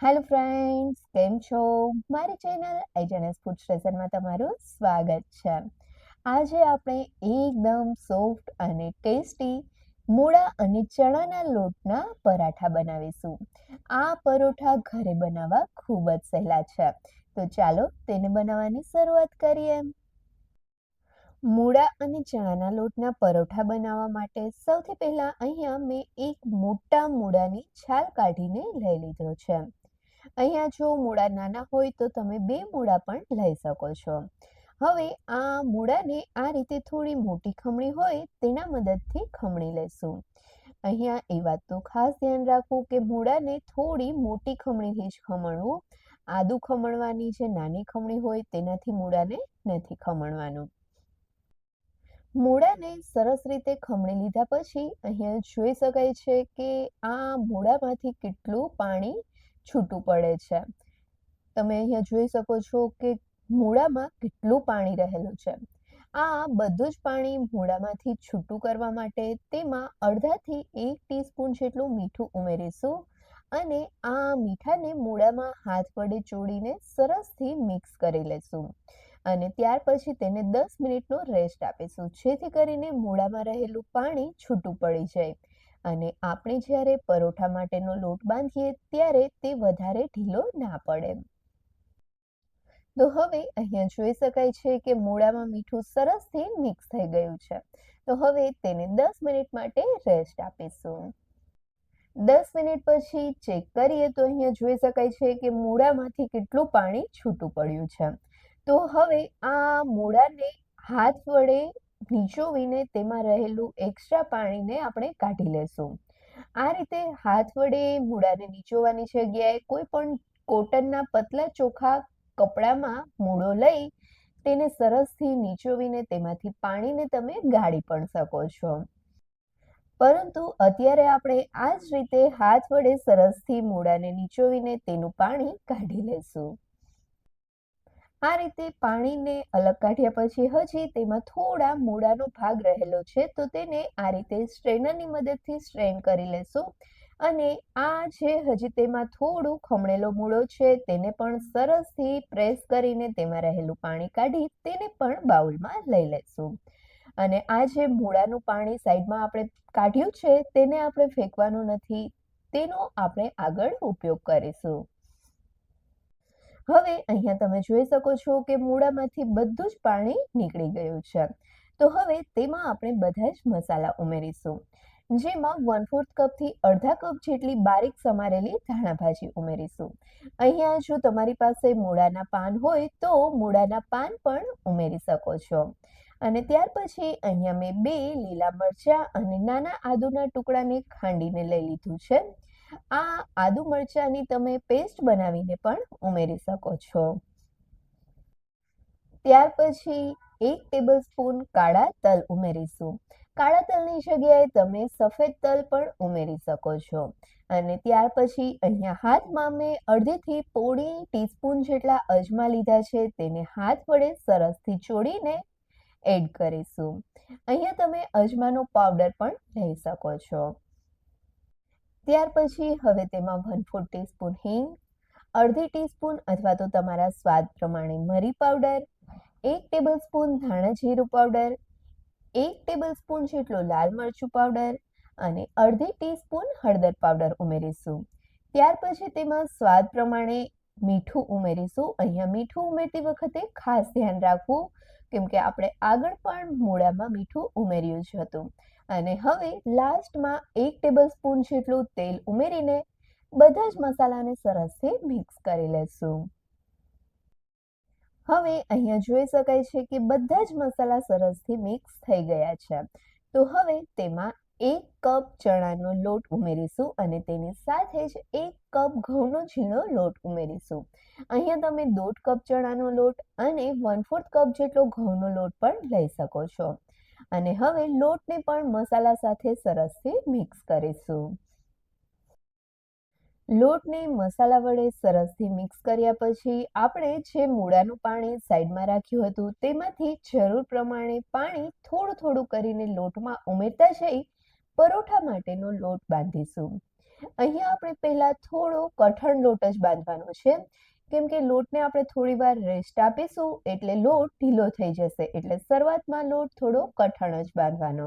Hello friends કેમ છો? મારી ચેનલ એજનએસ ફૂડ સ્ટેશનમાં તમારું સ્વાગત છે. આજે આપણે એકદમ સોફ્ટ અને ટેસ્ટી મૂળા અને ચણાના લોટના પરાઠા બનાવીશું. આ પરોઠા ઘરે બનાવવા ખૂબ જ સહેલા છે. તો ચાલો તેને બનાવવાની શરૂઆત કરીએ. મૂળા અને ચણાના લોટના પરોઠા બનાવવા માટે સૌથી પહેલાં અહીંયા મેં એક મોટા મૂળાની છાલ કાઢીને લઈ લીધો છે. અહીંયા જો મૂળા નાના હોય તો તમે બે મૂળા પણ લઈ શકો છો. હવે આ મૂળાને આ રીતે થોડી મોટી ખમણી હોય તેના મદદથી ખમણી લેશું. અહીંયા એ વાત તો ખાસ ધ્યાન રાખવું કે મૂળાને થોડી મોટી ખમણીથી જ ખમણવું. આદુ ખમણવાની જે નાની ખમણી હોય તેનાથી મૂળાને નથી ખમણવાનું. મૂળાને સરસ રીતે ખમણી લીધા પછી અહીંયા જોઈ શકાય છે કે આ મૂળામાંથી કેટલું પાણી છૂટું પડે છે. તમે અહીંયા જોઈ શકો છો કે મૂળામાં કેટલું પાણી રહેલું છે. આ બધું જ પાણી મૂળામાંથી છૂટું કરવા માટે તેમાં અડધાથી એક ટીસ્પૂન જેટલું મીઠું ઉમેરીશું અને આ મીઠાને મૂળામાં હાથ વડે ચોડીને સરસથી મિક્સ કરી લેશું અને ત્યાર પછી તેને દસ મિનિટનો રેસ્ટ આપીશું જેથી કરીને મૂળામાં રહેલું પાણી છૂટું પડી જાય. અને આપણે જ્યારે પરોઠા માટેનો લોટ બાંધીએ ત્યારે તે વધારે ઢીલો ના પડે. તો હવે અહીંયા જોઈ શકાય છે કે મૂળામાં મીઠું સરસથી મિક્સ થઈ ગયું છે. તો હવે તેને દસ મિનિટ માટે રેસ્ટ આપીશું. દસ મિનિટ પછી ચેક કરીએ તો અહીંયા જોઈ શકાય છે કે મૂળામાંથી કેટલું પાણી છૂટું પડ્યું છે. તો હવે આ મૂળાને હાથ વડે નીચોવીને તેમાં રહેલું એક્સ્ટ્રા પાણીને આપણે કાઢી લેશું. આ રીતે હાથ વડે મૂળાને નીચોવાની જગ્યાએ કોઈ પણ કોટનના પતલા ચોખા કપડામાં મૂળો લઈ તેને સરસથી નીચોવીને તેમાંથી પાણીને તમે ગાળી પણ શકો છો. પરંતુ અત્યારે આપણે આ જ રીતે હાથ વડે સરસથી મૂળાને નીચોવીને તેનું પાણી કાઢી લેશું. આ રીતે પાણીને અલગ કાઢ્યા પછી હજી તેમાં થોડા મૂળાનો ભાગ રહેલો છે, તો તેને આ રીતે સ્ટ્રેનરની મદદથી સ્ટ્રેન કરી લેશું. અને આ જે હજી તેમાં થોડું ખમણેલો મૂળો છે, તેને પણ સરસથી પ્રેસ કરીને તેમાં રહેલું પાણી કાઢી તેને પણ બાઉલમાં લઈ લેશું. અને આ જે મૂળાનું પાણી સાઈડમાં આપણે કાઢ્યું છે, તેને આપણે ફેંકવાનું નથી, તેનો આપણે આગળ ઉપયોગ કરીશું. હવે અહીંયા તમે જોઈ શકો છો કે મૂળામાંથી બધું જ પાણી નીકળી ગયું છે. તો હવે તેમાં આપણે બધા જ મસાલા ઉમેરીશું. જેમાં વન ફોર્થ કપથી અડધા કપ જેટલી બારીક સમારેલી ધાણા ભાજી ઉમેરીશું. અહીંયા જો તમારી પાસે મૂળાના પાન હોય તો મૂળાના પાન પણ ઉમેરી શકો છો. અને ત્યાર પછી અહીંયા મેં બે લીલા મરચાં અને નાના આદુના ટુકડાને ખાંડીને લઈ લીધું છે. આ આદુ મરચાંની તમે પેસ્ટ બનાવીને પણ ઉમેરી શકો છો. ત્યાર પછી એક ટેબલ સ્પૂન કાળા તલ ઉમેરીશું. કાળા તલની જગ્યાએ તમે સફેદ તલ પણ ઉમેરી શકો છો. અને ત્યાર પછી અહીંયા હાથમાં મેં અડધીથી પોળી ટીસ્પૂન જેટલા અજમા લીધા છે તેને હાથ વડે સરસથી ચોડીને એડ કરીશું. અહીંયા તમે અજમાનો પાવડર પણ લઈ શકો છો. ત્યાર પછી હવે તેમાં વન ફોર ટીસ્પૂન હિંગ, અડધી ટીસ્પૂન અથવા તો તમારા સ્વાદ પ્રમાણે મરી પાવડર એક ટેબલ સ્પૂન ધાણા જીરું પાવડર એક ટેબલ સ્પૂન જેટલો લાલ મરચું પાવડર અને અડધી ટીસ્પૂન હળદર પાવડર ઉમેરીશું. ત્યાર પછી તેમાં સ્વાદ પ્રમાણે મીઠું ઉમેરીશું. અહીંયા મીઠું ઉમેરતી વખતે ખાસ ધ્યાન રાખવું કેમ કે આપણે આગળ પણ મૂળામાં મીઠું ઉમેર્યું જ હતું. અને હવે લાસ્ટમાં એક ટેબલ સ્પૂન જેટલું તેલ ઉમેરીને બધા જ મસાલાને સરસથી મિક્સ કરી લેશું. હવે અહીંયા જોઈ શકાય છે કે બધા જ મસાલા સરસથી મિક્સ થઈ ગયા છે. તો હવે તેમાં એક કપ ચણાનો લોટ ઉમેરીશું અને તેની સાથે જ એક કપ ઘઉંનો ઝીણો લોટ ઉમેરીશું. અહીંયા તમે દોઢ કપ ચણાનો લોટ અને વન ફોર્થ કપ જેટલો ઘઉંનો લોટ પણ લઈ શકો છો. અને હવે લોટને પણ મસાલા સાથે સરસથી મિક્સ કરીશું. લોટને મસાલા વડે સરસથી મિક્સ કર્યા પછી આપણે જે મૂળાનું પાણી સાઈડમાં રાખ્યું હતું તેમાંથી જરૂર પ્રમાણે પાણી થોડું થોડું કરીને લોટમાં ઉમેરતા જઈ પરોઠા માટેનો લોટ બાંધીશું. અહીંયા આપણે પહેલા થોડો કઠણ લોટ જ બાંધવાનો છે. કેમ કે લોટને આપણે થોડી વાર રેસ્ટ આપીશું એટલે લોટ ઢીલો થઈ જશે, એટલે શરૂઆતમાં લોટ થોડો કઠણ જ બાંધવાનો.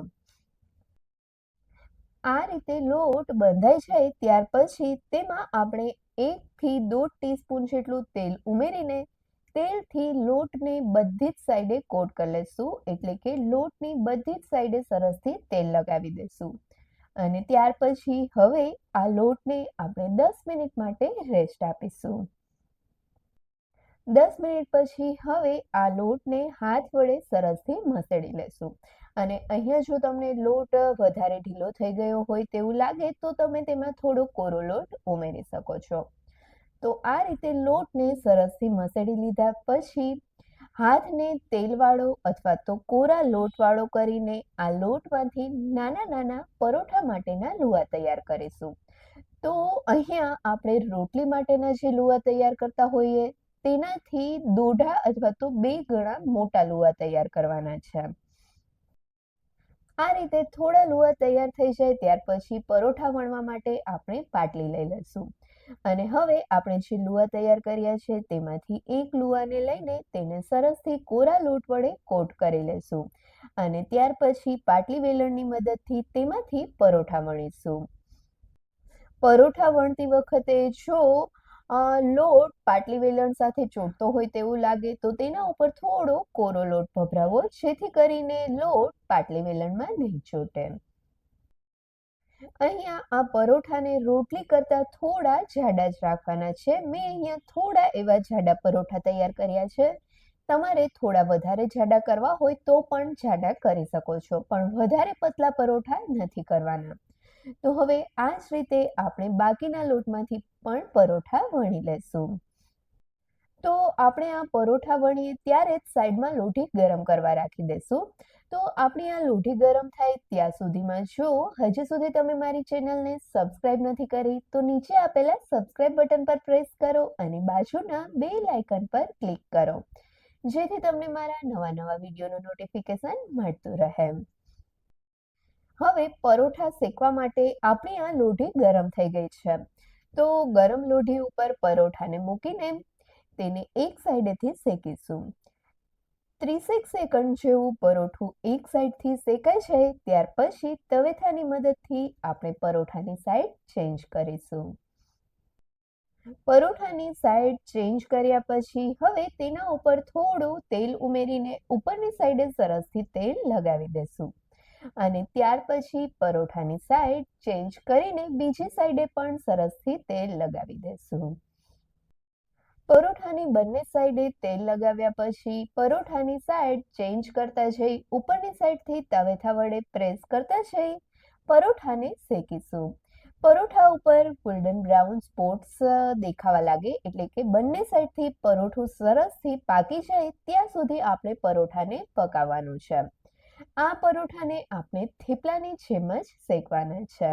આ રીતે લોટ બંધાઈ જાય ત્યાર પછી તેમાં આપણે એક થી દોઢ ટીસ્પૂન જેટલું તેલ ઉમેરીને તેલથી લોટને બધી જ સાઈડે કોટ કરી લઈશું એટલે કે લોટની બધી જ સાઈડે સરસથી તેલ લગાવી દઈશું અને ત્યાર પછી હવે આ લોટને આપણે દસ મિનિટ માટે રેસ્ટ આપીશું. દસ મિનિટ પછી હવે આ લોટને હાથ વડે સરસથી મસળી લેશું. અને અહીંયા જો તમને લોટ વધારે ઢીલો થઈ ગયો હોય તેવું લાગે તો તમે તેમાં થોડો કોરો લોટ ઉમેરી શકો છો. તો આ રીતે લોટને સરસથી મસળી લીધા પછી હાથને તેલવાળો અથવા તો કોરા લોટવાળો કરીને આ લોટમાંથી નાના નાના પરોઠા માટેના લુવા તૈયાર કરીશું. તો અહીંયા આપણે રોટલી માટેના જે લુવા તૈયાર કરતા હોઈએ તેનાથી દોઢા અથવા તો બે ગણા મોટા લુવા તૈયાર કરવાના છે. આ રીતે થોડા લુવા તૈયાર થઈ જાય ત્યાર પછી પરોઠા વણવા માટે આપણે પાટલી લઈ લઈશું. અને હવે આપણે જે લુવા તૈયાર કર્યા છે તેમાંથી એક લુવાને લઈને તેને સરસથી કોરા લોટ વડે કોટ કરી લેશું અને ત્યાર પછી પાટલી વેલણની મદદથી તેમાંથી પરોઠા વણીશું. પરોઠા વણતી વખતે જો લોટ પાટલી વેલણ સાથે ચોટતો હોય તેવું લાગે, તો તેના ઉપર થોડો કોરો લોટ ભભરાવો, જેથી કરીને લોટ પાટલી વેલણમાં નહીં ચોટે. અહીંયા આ પરોઠાને રોટલી કરતા થોડા જાડા જ રાખવાના છે. મેં અહીંયા થોડા એવા જાડા પરોઠા તૈયાર કર્યા છે. તમારે થોડા વધારે જાડા કરવા હોય તો પણ જાડા કરી શકો છો, પણ વધારે પતલા પરોઠા નથી કરવાના. તો હવે આ જ રીતે આપણે બાકીના લોટમાંથી પણ પરોઠા વણી લેશું. તો આપણે આ પરોઠા વણીએ ત્યારે જ સાઈડમાં લોઢી ગરમ કરવા રાખી દેશું. તો આપણી આ લોઢી ગરમ થાય ત્યાં સુધીમાં જો હજી સુધી તમે મારી ચેનલને સબસ્ક્રાઇબ નથી કરી તો નીચે આપેલા સબસ્ક્રાઇબ બટન પર પ્રેસ કરો અને બાજુના બે લાઇકન પર ક્લિક કરો. જેથી તમને મારા નવા નવા વિડીયોનું નોટિફિકેશન મળતું રહે. હવે પરોઠા શેકવા માટે આપણી આ લોઢી ગરમ થઈ ગઈ છે. તો ગરમ લોઢી ઉપર પરોઠાને મૂકીને તેને એક સાઈડેથી શેકીશું. ત્રીસેક સેકન્ડ જેવું પરોઠું એક સાઈડથી શેકાય છે, ત્યાર પછી તવેથાની મદદથી આપણે પરોઠાની સાઈડ ચેન્જ કરીશું. પરોઠાની સાઈડ ચેન્જ કર્યા પછી હવે તેના ઉપર થોડું તેલ ઉમેરીને ઉપરની સાઈડે સરસથી તેલ લગાવી દેશું. અને ત્યાર પછી પરોઠાની સાઈડ ચેન્જ કરીને બીજી સાઈડે પણ સરસથી તેલ લગાવી દેશું. પરોઠાની બંને સાઈડે તેલ લગાવ્યા પછી પરોઠાની સાઈડ ચેન્જ કરતા જઈ, ઉપરની સાઈડથી તવેથા વડે પ્રેસ કરતા જઈ, પરોઠાને શેકીશું. પરોઠા ઉપર ગોલ્ડન બ્રાઉન સ્પોટ્સ દેખાવા લાગે એટલે કે બંને સાઈડથી પરોઠું સરસથી પાકી જાય ત્યાં સુધી આપણે પરોઠાને પકાવવાનું છે. આ પરોઠાને આપણે થેપલાની જેમ જ શેકવાના છે.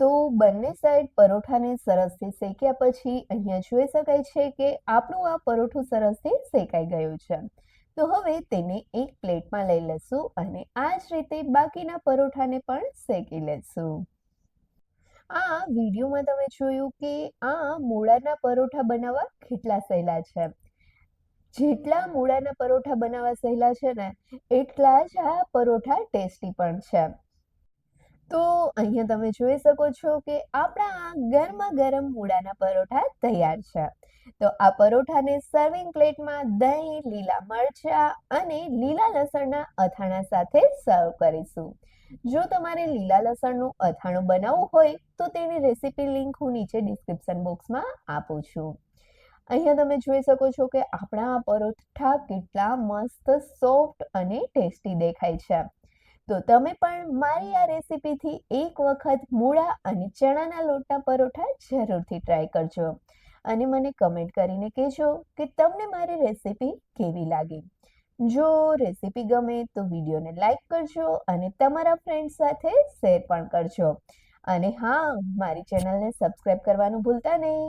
તો બંને સાઈડ પરોઠાને સરસથી શેક્યા પછી અહીંયા જોઈ શકાય છે કે આપણું આ પરોઠું સરસથી શેકાઈ ગયું છે. તો હવે તેને એક પ્લેટમાં લઈ લઈશું અને આ જ રીતે બાકીના પરોઠાને પણ શેકી લેશું. આ વિડીયોમાં તમે જોયું કે આ મૂળાના પરોઠા બનાવવા કેટલા સહેલા છે. જેટલા મૂળાના પરોઠા બનાવવા સહેલા છે ને, એટલા જ આ પરોઠા ટેસ્ટી પણ છે. તો અહીંયા તમે જોઈ શકો છો કે આપણા ગરમા ગરમ મૂળાના પરોઠા તૈયાર છે. તો આ પરોઠાને સર્વિંગ પ્લેટમાં દહીં, લીલા મરચા અને લીલા લસણના અથાણા સાથે સર્વ કરીશું. જો તમારે લીલા લસણનું અથાણું બનાવવું હોય તો તેની રેસીપી લિંક હું નીચે ડિસ્ક્રિપ્શન બોક્સમાં આપું છું. અહીંયા તમે જોઈ શકો છો કે આપણા પરોઠા કેટલા મસ્ત, સોફ્ટ અને ટેસ્ટી દેખાય છે. તો તમે પણ મારી આ રેસીપીથી એક વખત મૂળા અને ચણાના લોટના પરોઠા જરૂરથી ટ્રાય કરજો. અને મને કમેન્ટ કરીને કહેજો કે તમને મારી રેસીપી કેવી લાગી. જો રેસીપી ગમે તો વિડીયોને લાઈક કરજો અને તમારા ફ્રેન્ડ સાથે શેર પણ કરજો. અને હા, મારી ચેનલને સબસ્ક્રાઈબ કરવાનું ભૂલતા નહીં.